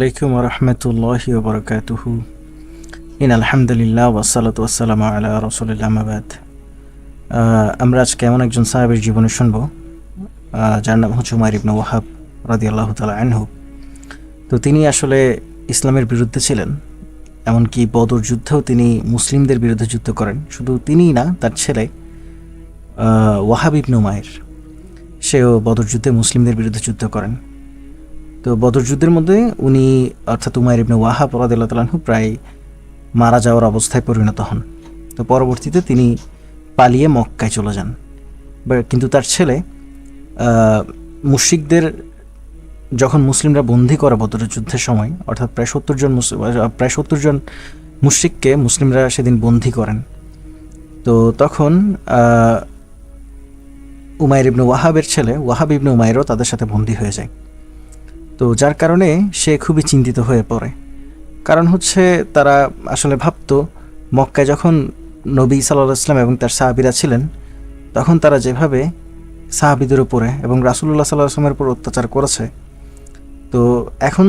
আলাইকুম রহমতুল্লাহ বরকাতুহু। ইন আলহামদুলিল্লাহ ওয়াসালাত ওয়াসালাম আলা রসুলিল্লাহ মাবাদ আমরা আজকে এমন একজন সাহেবের জীবনে শুনব যার নাম হচ্ছে উমার ইবনে ওয়াহাব রাদি আল্লাহ তালা আনহু। তো তিনি আসলে ইসলামের বিরুদ্ধে ছিলেন, এমনকি বদর যুদ্ধেও তিনি মুসলিমদের বিরুদ্ধে যুদ্ধ করেন। শুধু তিনিই না, তার ছেলে ওয়াহাব ইবনে উমায়ের সেও বদর যুদ্ধে মুসলিমদের বিরুদ্ধে যুদ্ধ করেন। তো বদর যুদ্ধের মধ্যে উনি অর্থাৎ উমায়ের ইবনে ওয়াহাব রাদিল্লাহ তালাহু প্রায় মারা যাওয়ার অবস্থায় পরিণত হন। তো পরবর্তীতে তিনি পালিয়ে মক্কায় চলে যান। কিন্তু তার ছেলে আহ, মুশরিকদের যখন মুসলিমরা বন্দি করে বদরের যুদ্ধের সময় অর্থাৎ প্রায় সত্তর জন মুসলিম প্রায় সত্তর জন মুশরিককে মুসলিমরা সেদিন বন্দি করেন। তো তখন উমায়ের ইবনে ওয়াহাবের ছেলে ওয়াহাব ইবনে উমায়েরও তাদের সাথে বন্দি হয়ে যায়। তো যার কারণে সে খুবই চিন্তিত হয়ে পড়ে। কারণ হচ্ছে তারা আসলে ভাবতো, মক্কায় যখন নবী সাল্লাহ ইসলাম এবং তার সাহাবিরা ছিলেন, তখন তারা যেভাবে সাহাবিদের উপরে এবং রাসুল্লাহ সাল্লাহ আসলামের উপর অত্যাচার করেছে, তো এখন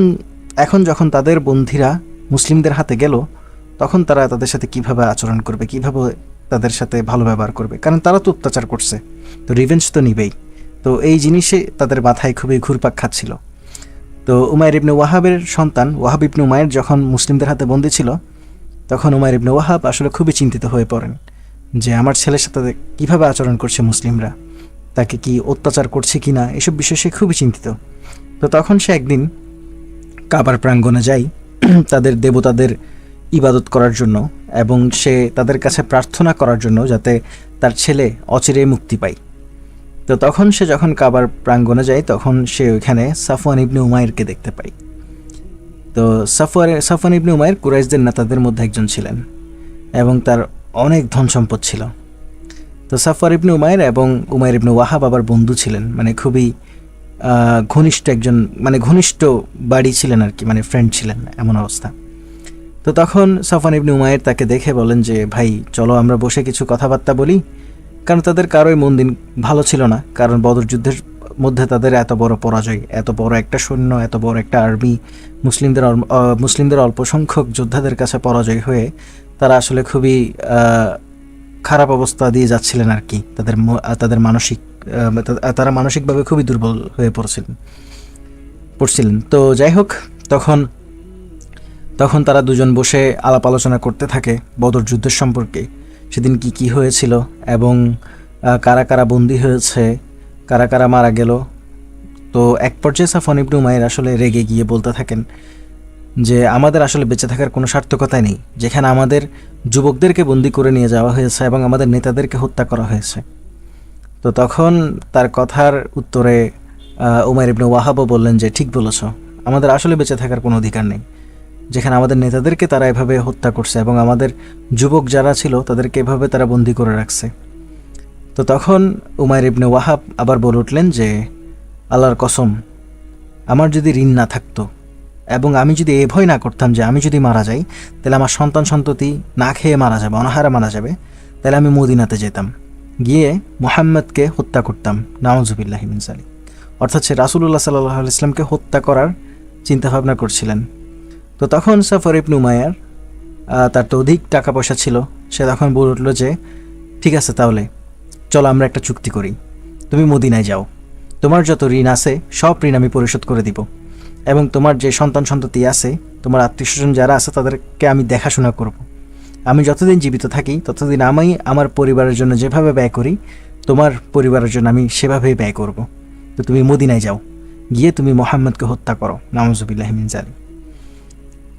এখন যখন তাদের বন্ধিরা মুসলিমদের হাতে গেল, তখন তারা তাদের সাথে কীভাবে আচরণ করবে, কীভাবে তাদের সাথে ভালো ব্যবহার করবে? কারণ তারা তো অত্যাচার করছে, তো রিভেঞ্জ তো নিবেই। তো এই জিনিসে তাদের মাথায় খুবই ঘুরপাক খাচ্ছিল। তো উমায়ের ইবনে ওয়াহাবের সন্তান ওয়াহাব ইবনে উমায়ের যখন মুসলিমদের হাতে বন্দি ছিল, তখন উমায়ের ইবনে ওয়াহাব আসলে খুবই চিন্তিত হয়ে পড়েন যে আমার ছেলের সাথে কীভাবে আচরণ করছে মুসলিমরা, তাকে কি অত্যাচার করছে কি না এসব বিষয়ে সে খুবই চিন্তিত। তো তখন সে একদিন কাবার প্রাঙ্গণে যাই তাদের দেবতাদের ইবাদত করার জন্য এবং সে তাদের কাছে প্রার্থনা করার জন্য যাতে তার ছেলে অচিরে মুক্তি পায়। তো তখন সে যখন কাবার প্রাঙ্গণে যায়, তখন সে ওইখানে সাফওয়ান ইবনে উমায়েরকে দেখতে পায়। তো সাফওয়ার সাফওয়ান ইবনে উমায়ের কুরাইশদের নেতাদের মধ্যে একজন ছিলেন এবং তার অনেক ধন সম্পদ ছিল। তো সাফওয়ার ইবনে উমায়ের এবং উমায়ের ইবনে ওয়াহাব আবার বন্ধু ছিলেন মানে খুবই ঘনিষ্ঠ একজন মানে ঘনিষ্ঠ বাড়ি ছিলেন আর কি মানে ফ্রেন্ড ছিলেন, এমন অবস্থা। তো তখন সাফান ইবনে উমায়ের তাকে দেখে বলেন যে, ভাই, চলো আমরা বসে কিছু কথাবার্তা বলি কারণ তাদের কারোই মন দিন ভালো ছিল না। কারণ বদর যুদ্ধের মধ্যে তাদের এত বড় পরাজয়, এত বড় একটা সৈন্য, এত বড় একটা আর্মি, মুসলিমদের মুসলিমদের অল্প সংখ্যক যোদ্ধাদের কাছে পরাজয় হয়ে তারা আসলে খুবই খারাপ অবস্থা দিয়ে যাচ্ছিলেন আর কি। তাদের তাদের মানসিক তারা মানসিকভাবে খুবই দুর্বল হয়ে পড়ছিলেন পড়ছিলেন। তো যাই হোক, তখন তখন তারা দুজন বসে আলাপ আলোচনা করতে থাকে বদর যুদ্ধের সম্পর্কে। সেদিন কি কি হয়েছিল এবং কারা কারা বন্দী হয়েছে, কারা কারা মারা গেল? তো এক পর্যায়ে সাফন ইবনু মায়ের আসলে রেগে গিয়ে বলতে থাকেন যে, আমাদের আসলে বেঁচে থাকার কোনো সার্থকতাই নেই, যেখানে আমাদের যুবকদেরকে বন্দি করে নিয়ে যাওয়া হয়েছে এবং আমাদের নেতাদেরকে হত্যা করা হয়েছে। তো তখন তার কথার উত্তরে উমার ইবনু ওয়াহাবও বললেন যে, ঠিক বলেছ, আমাদের আসলে বেঁচে থাকার কোনো অধিকার নেই। যেখানে আমাদের নেতাদেরকে তারা এভাবে হত্যা করছে এবং আমাদের যুবক যারা ছিল তাদেরকে এভাবে তারা বন্দি করে রাখছে। তো তখন উমায়ের ইবনে ওয়াহাব আবার বলে উঠলেন যে, আল্লাহর কসম, আমার যদি ঋণ না থাকতো এবং আমি যদি এ ভয় না করতাম যে আমি যদি মারা যাই, তাহলে আমার সন্তান সন্ততি না খেয়ে মারা যাবে, অনাহারে মারা যাবে, তাহলে আমি মদিনাতে যেতাম। গিয়ে মোহাম্মদকে হত্যা করতাম নাওজুবিল্লাহ মিনসালি অর্থাৎ সে রাসুল্লাহ সাল্লাহ ইসলামকে হত্যা করার চিন্তাভাবনা করছিলেন। তো তখন সাফর ইবনু মায়ার তার তো অধিক টাকা পয়সা ছিল, সে তখন বলে উঠল যে, ঠিক আছে তাহলে, চলো আমরা একটা চুক্তি করি। তুমি মদিনায় যাও। তোমার যত ঋণ আছে, সব ঋণ আমি পরিশোধ করে দিব। এবং তোমার যে সন্তান সন্ততি আছে, তোমার আত্মীয় স্বজন যারা আছে, তাদেরকে আমি দেখাশোনা করব। আমি যতদিন জীবিত থাকি, ততদিন আমি আমার পরিবারের জন্য যেভাবে ব্যয় করি, তোমার পরিবারের জন্য আমি সেভাবেই ব্যয় করব। তো তুমি মদিনায় যাও। গিয়ে তুমি মোহাম্মদকে হত্যা করো। নামজুবিল্লাহমিন জালি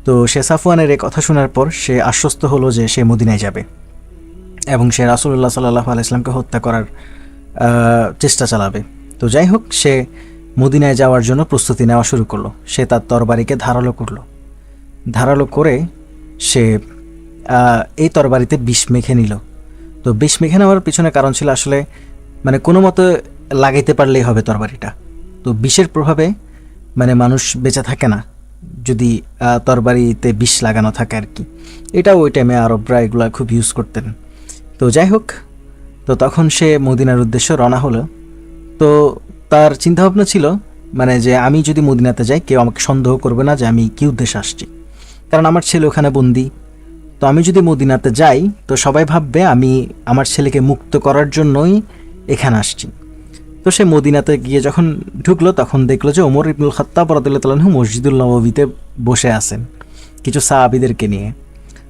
তো সে সাফওয়ানের এই কথা শোনার পর সে আশ্বস্ত হলো যে সে মদিনায় যাবে এবং সে রাসুল্লাহ সাল্লাহ আলাইসলামকে হত্যা করার চেষ্টা চালাবে। তো যাই হোক, সে মদিনায় যাওয়ার জন্য প্রস্তুতি নেওয়া শুরু করল। সে তার তরবারিকে ধারালো করল। ধারালো করে সে এই তরবারিতে বিষ মেখে নিল। তো বিষ মেখে নেওয়ার পিছনে কারণ ছিল আসলে মানে কোনো মতো লাগাইতে পারলেই হবে তরবারিটা। তো বিষের প্রভাবে মানে মানুষ বেঁচে থাকে না। যদি তরবারিতে বিষ লাগানো থাকে আর কি। এটাও ওই টাইমে আরবরা এগুলো খুব ইউজ করতেন। তো যাই হোক, তো তখন সে মদিনার উদ্দেশ্যে রওনা হলো। তো তার চিন্তাভাবনা ছিল মানে যে আমি যদি মদিনাতে যাই, কেউ আমাকে সন্দেহ করবে না যে আমি কী উদ্দেশ্যে আসছি। কারণ আমার ছেলে ওখানে বন্দি। তো আমি যদি মদিনাতে যাই, তো সবাই ভাববে আমি আমার ছেলেকে মুক্ত করার জন্যই এখানে আসছি। তো সে মদিনাতে গিয়ে যখন ঢুকলো, তখন দেখল যে ওমর ইবনুল খত্তাব রদুল্লাহ মসজিদুল নবীতে বসে আছেন কিছু সাহাবিদেরকে নিয়ে।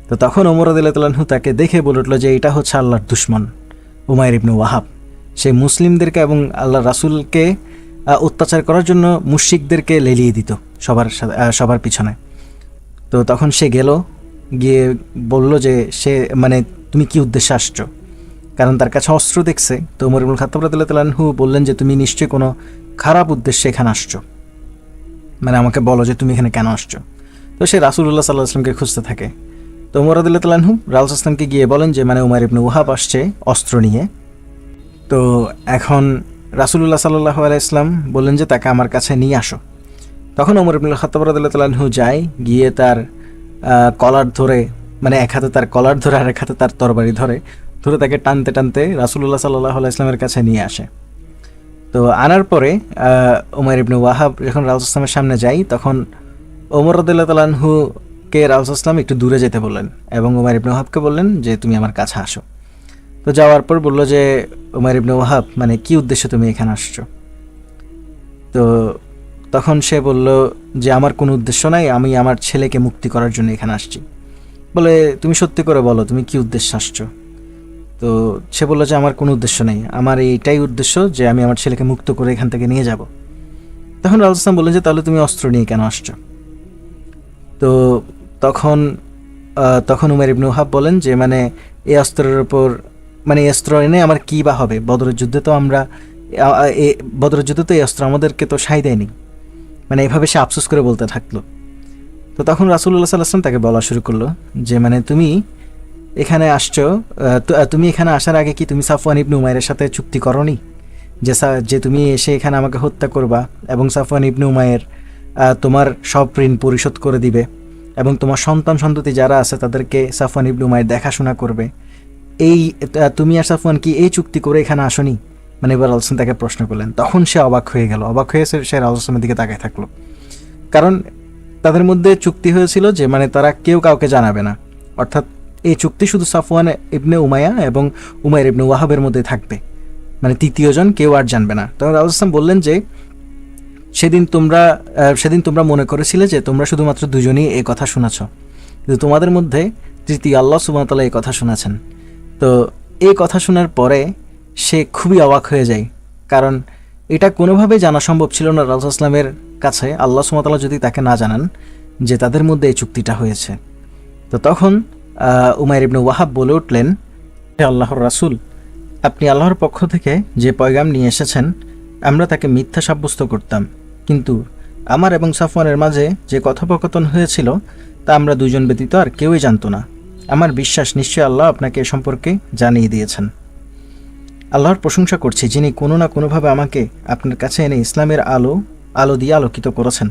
তো তখন ওমর রদুল্লাহ তাকে দেখে বলে উঠল যে এটা হচ্ছে আল্লাহর দুশ্মন উমায়ের ইবনু ওয়াহাব। সে মুসলিমদেরকে এবং আল্লাহ রাসুলকে অত্যাচার করার জন্য মুশিকদেরকে লেলিয়ে দিত সবার সবার পিছনে। তো তখন সে গেল, গিয়ে বলল যে সে মানে তুমি কি উদ্দেশ্যে আসছো? কারণ তার কাছে অস্ত্র দেখছে। তো মরিমুল খাতাব রাদিল্লাহু বললেন যে, তুমি নিশ্চয়ই কোনো খারাপ উদ্দেশ্যে এখানে আসছো। মানে আমাকে বলো যে, তুমি এখানে কেন আসছো? তো সে রাসুল্লাহ সাল্লাহ আসলামকে খুঁজতে থাকে। তো উমর আদিল্লাহু রাউল আসলামকে গিয়ে বলেন যে মানে উমার ইবনু ওহাব আসছে অস্ত্র নিয়ে। তো এখন রাসুল্লাহ সাল্লাহ আলাইসলাম বললেন যে, তাকে আমার কাছে নিয়ে আসো। তখন ওমর ইবনুল খাতাব রাদিল্লাহু যায়, গিয়ে তার কলার ধরে মানে এক হাতে তার কলার ধরে আর এক হাতে তার তরবারি ধরে। ধরে তাকে টানতে টানতে রাসুল্লাহ সাল্লাহ ইসলামের কাছে নিয়ে আসে। তো আনার পরে উমার ইবনু ওয়াহাব যখন রাউস ইসলামের সামনে যাই তখন ওমর রদুল্লাহ তালাহুকে রাউস ইসলাম একটু দূরে যেতে বললেন এবং উমার ইবনু ওয়াহাবকে বললেন যে, তুমি আমার কাছে আসো। তো যাওয়ার পর বলল যে উমার ইবনু ওয়াহাব মানে কি উদ্দেশ্যে তুমি এখানে আসছো? তো তখন সে বলল যে, আমার কোনো উদ্দেশ্য নাই, আমি আমার ছেলেকে মুক্তি করার জন্য এখানে আসছি। বলে, তুমি সত্যি করে বলো, তুমি কি উদ্দেশ্যে আসছো? তো সে বলল যে আমার কোনো উদ্দেশ্য নেই। আমার এইটাই উদ্দেশ্য যে আমি আমার ছেলেকে মুক্ত করে এখান থেকে নিয়ে যাব। তখন রাজস্থান বললেন যে, তাহলে তুমি অস্ত্র নিয়ে কেন আসছো? তো তখন তখন উমের ইবনু হাব বলেন যে মানে এই অস্ত্রের ওপর মানে এই অস্ত্র এনে আমার কী বা হবে? বদরের যুদ্ধে তো আমরা বদরের যুদ্ধে তো এই অস্ত্র আমাদেরকে তো সাই দেয়নি। মানে এভাবে সে আফসোস করে বলতে থাকল। তো তখন রাসুল্লাহ সাল্লাম তাকে বলা শুরু করল যে মানে তুমি এখানে আসছো তুমি এখানে আসার আগে কি তুমি সাফওয়ান ইবনু উমায়ের সাথে চুক্তি করনি? যে যে তুমি এসে এখানে আমাকে হত্যা করবা এবং সাফওয়ান ইবনু উমায়ের তোমার সব ঋণ পরিশোধ করে দিবে এবং তোমার সন্তান সন্ততি যারা আছে তাদেরকে সাফওয়ান ইবনু উমায়ের দেখাশোনা করবে। এই তুমি আর সাফওয়ান কি এই চুক্তি করে এখানে আসনি? মানে এবার আলসান তাকে প্রশ্ন করলেন। তখন সে অবাক হয়ে গেল। অবাক হয়ে সে- রাজস্থানের দিকে তাকায় থাকল। কারণ তাদের মধ্যে চুক্তি হয়েছিল যে মানে তারা কেউ কাউকে জানাবে না। অর্থাৎ এই চুক্তি শুধু সাফওয়ান ইবনে উমায়া এবং উমায়ের ইবনে ওয়াহাবের মধ্যে থাকবে। মানে তৃতীয়জন কেউ আর জানবে না। তখন রাজস্থান বললেন যে, সেদিন তোমরা সেদিন তোমরা মনে করেছিলে যে তোমরা শুধুমাত্র দুজনই এই কথা শুনেছ। কিন্তু তোমাদের মধ্যে তৃতীয় আল্লাহ সুবাহতাল্লাহ এই কথা শুনেছেন। তো এই কথা শোনার পরে সে খুবই অবাক হয়ে যায়। কারণ এটা কোনোভাবেই জানা সম্ভব ছিল না রাজু আসলামের কাছে। আল্লাহ সুমতাল্লাহ যদি তাকে না জানান যে তাদের মধ্যে এই চুক্তিটা হয়েছে। তো তখন উমাইর ইবনু ওয়াহাব বলে উঠলেন, হে আল্লাহর রাসূল, আপনি আল্লাহর পক্ষ থেকে যে পয়গাম নিয়ে এসেছেন, আমরা তাকে মিথ্যা সাব্যস্ত করতাম। কিন্তু আমার এবং সাফওয়ানের মাঝে যে কথোপকথন হয়েছিল, তা আমরা দুজন ব্যতীত আর কেউই জানতো না। আমার বিশ্বাস নিশ্চয়ই আল্লাহ আপনাকে এ সম্পর্কে জানিয়ে দিয়েছেন। আল্লাহর প্রশংসা করছি যিনি কোনো না কোনোভাবে আমাকে আপনার কাছে এনে ইসলামের আলো আলো দিয়ে আলোকিত করেছেন।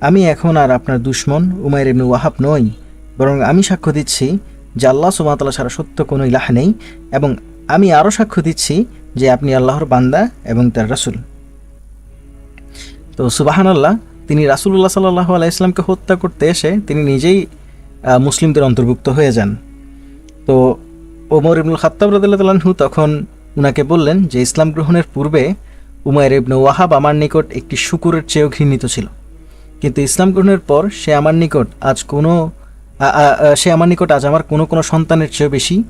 আমি এখন আর আপনার দুশ্মন উমায়ের ইবনু ওয়াহাব নই। বরং আমি সাক্ষ্য দিচ্ছি যে আল্লাহ সুবাহতাল্লাহ ছাড়া সত্য কোনো ইলাহ নেই এবং আমি আরও সাক্ষ্য দিচ্ছি যে আপনি আল্লাহর বান্দা এবং তার রাসূল। তো সুবাহান আল্লাহ তিনি রাসুল্লাহ সাল্লাহ আলাইসলামকে হত্যা করতে এসে তিনি নিজেই মুসলিমদের অন্তর্ভুক্ত হয়ে যান। তো ওমর ইবনুল খাত্তাব রাদিল্লাহু তখন উনাকে বললেন যে ইসলাম গ্রহণের পূর্বে উমায়ের ইবনু ওয়াহাব আমার নিকট একটি শুকুরের চেয়েও ঘৃণিত ছিল। কিন্তু ইসলাম গ্রহণের পর সে আমার নিকট আজ কোনো সে আমার নিকট আজ আমার কোনো কোনো সন্তানের চেয়েও বেশি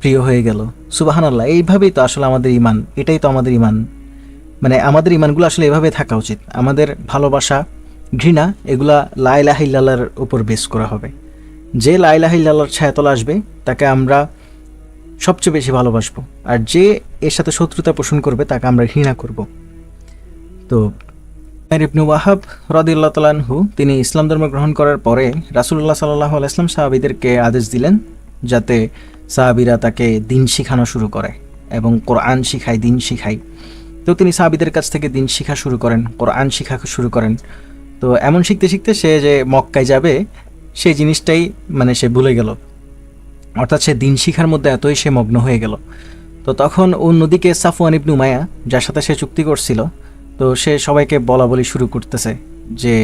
প্রিয় হয়ে গেল। সুবাহান আল্লাহ এইভাবেই তো আসলে আমাদের ইমান এটাই তো আমাদের ইমান মানে আমাদের ইমানগুলো আসলে এভাবে থাকা উচিত। আমাদের ভালোবাসা, ঘৃণা, এগুলা লাইলাহিল্লার উপর বেস করা হবে। যে লাইলাহিল্লার ছায়াতলা আসবে, তাকে আমরা সবচেয়ে বেশি ভালোবাসবো। আর যে এর সাথে শত্রুতা পোষণ করবে, তাকে আমরা ঘৃণা করব। তো উমাইর ইবনু ওয়াহাব রদিল্লা তালানহু তিনি ইসলাম ধর্ম গ্রহণ করার পরে রাসুল্লাহ সাল্লাহ আলাইসলাম সাহাবিদেরকে আদেশ দিলেন যাতে সাহাবিরা তাকে দিন শিখানো শুরু করে এবং কোরআন শিখায়, দিন শিখায়। তো তিনি সাহাবিদের কাছ থেকে দিন শিখা শুরু করেন, কোরআন শিখা শুরু করেন। তো এমন শিখতে শিখতে সে যে মক্কায় যাবে, সেই জিনিসটাই মানে সে ভুলে গেল। অর্থাৎ সে দিন শিখার মধ্যে এতই সে মগ্ন হয়ে গেল। তো তখন অন্যদিকে সাফওয়ান ইবনু মায়া যার সাথে সে চুক্তি করছিল তো সে সবাইকে বলা বলি শুরু করতেছে যে,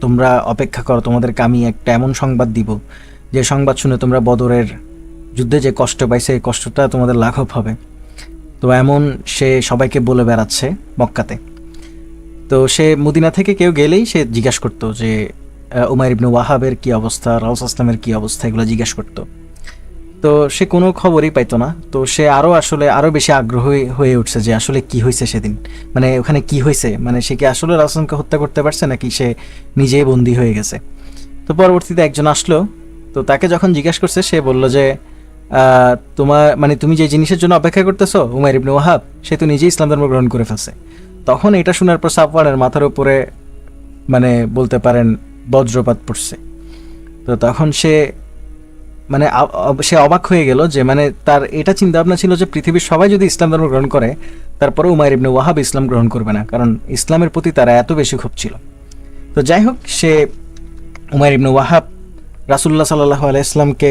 তোমরা অপেক্ষা করো, তোমাদেরকে আমি একটা এমন সংবাদ দিব। যে সংবাদ শুনে তোমরা বদরের যুদ্ধে যে কষ্ট পাইছে, এই কষ্টটা তোমাদের লাঘব হবে। তো এমন সে সবাইকে বলে বেড়াচ্ছে মক্কাতে। তো সে মদিনা থেকে কেউ গেলেই সে জিজ্ঞাসা করতো যে উমার ইবনু ওয়াহাবের কি অবস্থা? রাউস আসলামের কী অবস্থা? এগুলো জিজ্ঞাসা করতো। তো সে কোনো খবরই পাইতো না। তো সে আরও আসলে আরও বেশি আগ্রহী হয়ে উঠছে যে আসলে কি হয়েছে সেদিন। মানে ওখানে কি হয়েছে? মানে সে কি আসলে রাসুলকে হত্যা করতে পারছে নাকি সে নিজেই বন্দি হয়ে গেছে? তো পরবর্তীতে একজন আসলো। তো তাকে যখন জিজ্ঞাসা করছে, সে বলল যে তোমার মানে তুমি যে জিনিসের জন্য অপেক্ষা করতেছো উমার ইবনে ওয়াহাব, সে তো নিজেই ইসলাম ধর্ম গ্রহণ করে ফেলছে। তখন এটা শোনার পর সাফওয়ানের মাথার উপরে মানে বলতে পারেন, বজ্রপাত পড়ছে। তো তখন সে মানে সে অবাক হয়ে গেল যে মানে তার এটা চিন্তা ভাবনা ছিল যে পৃথিবীর সবাই যদি ইসলাম ধর্ম গ্রহণ করে তারপরে উমার ইবনে ওয়াহাব ইসলাম গ্রহণ করবে না, কারণ ইসলামের প্রতি তারা এত বেশি ক্ষোভ ছিল। তো যাই হোক, সে উমার ইবনে ওয়াহাব রাসুল্লাহ সাল্লাহ আলাইসলামকে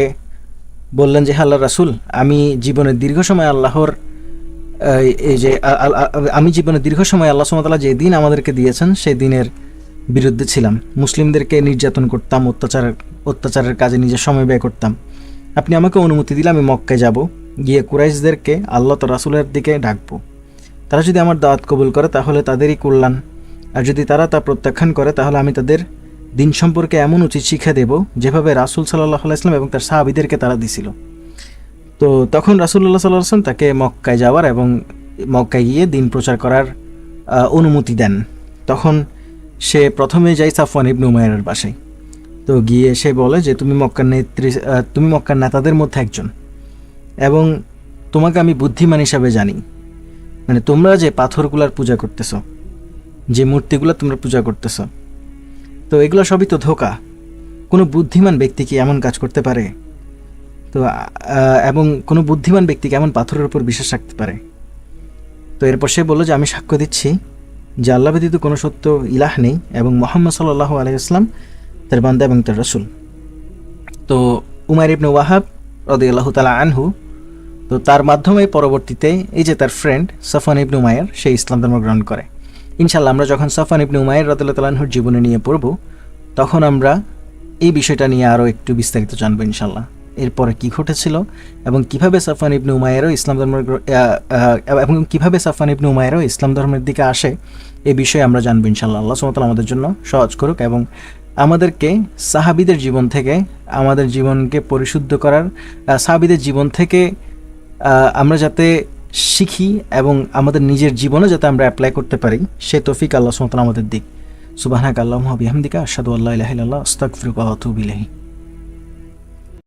বললেন যে আল্লাহ রাসুল, আমি জীবনের দীর্ঘ সময় আল্লাহর, এই যে আমি জীবনে দীর্ঘ সময় আল্লাহ সুমতাল্লাহ যে দিন আমাদেরকে দিয়েছেন, সেই দিনের বিরুদ্ধে ছিলাম। মুসলিমদেরকে নির্যাতন করতাম, অত্যাচার অত্যাচারের কাজে নিজের সময় ব্যয় করতাম। আপনি আমাকে অনুমতি দিলে আমি মক্কায় যাব, গিয়ে কুরাইশদেরকে আল্লাহ তো রাসুলের দিকে ডাকবো। তারা যদি আমার দাওয়াত কবুল করে, তাহলে তাদেরই কল্যাণ। আর যদি তারা তা প্রত্যাখ্যান করে, তাহলে আমি তাদের দিন সম্পর্কে এমন উচিত শিক্ষা দেব, যেভাবে রাসুল সাল্লাহ আলাইসলাম এবং তার সাহাবিদেরকে তারা দিছিল। তো তখন রাসুল্লাহ সাল্লাহ আসলাম তাকে মক্কায় যাওয়ার এবং মক্কায় গিয়ে দিন প্রচার করার অনুমতি দেন। তখন সে প্রথমে যায় সাফওয়ান ইবনু উমায়ের বাসায়। তো গিয়ে সে বলে যে, তুমি মক্কার নেত্রী তুমি মক্কার নেতাদের মধ্যে একজন। এবং তোমাকে আমি বুদ্ধিমান হিসাবে জানি। মানে তোমরা যে পাথরগুলার পূজা করতেছ, যে মূর্তিগুলো তোমরা পূজা করতেছ, তো এগুলো সবই তো ধোকা। কোনো বুদ্ধিমান ব্যক্তি কি এমন কাজ করতে পারে? তো এবং কোনো বুদ্ধিমান ব্যক্তি কেমন পাথরের উপর বিশ্বাস রাখতে পারে? তো এরপর সে বলল যে, আমি সাক্ষ্য দিচ্ছি যে আল্লাহ ব্যতীত কোনো সত্য ইলাহ নেই এবং মোহাম্মদ সাল্লাহ আলাইসলাম তার বান্দা এবং তার রসুল। তো উমার ইবনে ওয়াহাব রদি আল্লাহ তালা আনহু, তো তার মাধ্যমে পরবর্তীতে এই যে তার ফ্রেন্ড সাফান ইবনু উমায়ের সে ইসলাম ধর্ম গ্রহণ করে। ইনশাল্লাহ আমরা যখন সফান ইবনু উমায়ের রদুল্লাহ তালাহুর জীবনে নিয়ে পড়ব, তখন আমরা এই বিষয়টা নিয়ে আরও একটু বিস্তারিত জানব ইনশাল্লাহ এরপরে কি ঘটেছিল এবং কীভাবে সাফান ইবনু উমায়েরও ইসলাম ধর্মের এবং কীভাবে সাফান ইবনু উমায়েরও ইসলাম ধর্মের দিকে আসে, এ বিষয়ে আমরা জানব ইনশাল্লাহ আল্লাহ সুমতাল আমাদের জন্য সহজ করুক এবং আমাদেরকে সাহাবিদের জীবন থেকে, আমাদের জীবনকে পরিশুদ্ধ করার সাহাবিদের জীবন থেকে আমরা যাতে শিখি এবং আমাদের নিজের জীবনে যাতে আমরা অ্যাপ্লাই করতে পারি, সে তফিক আল্লাহ সুমতাল আমাদের দিক। সুবাহাক আল্লাহ বিহামদিকা আসাদু আল্লাহ আস্তাক ফিরুক অতুবিলাহি